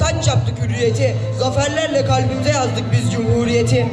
vatan çaptık hürriyeti. Zaferlerle kalbimize yazdık biz cumhuriyeti.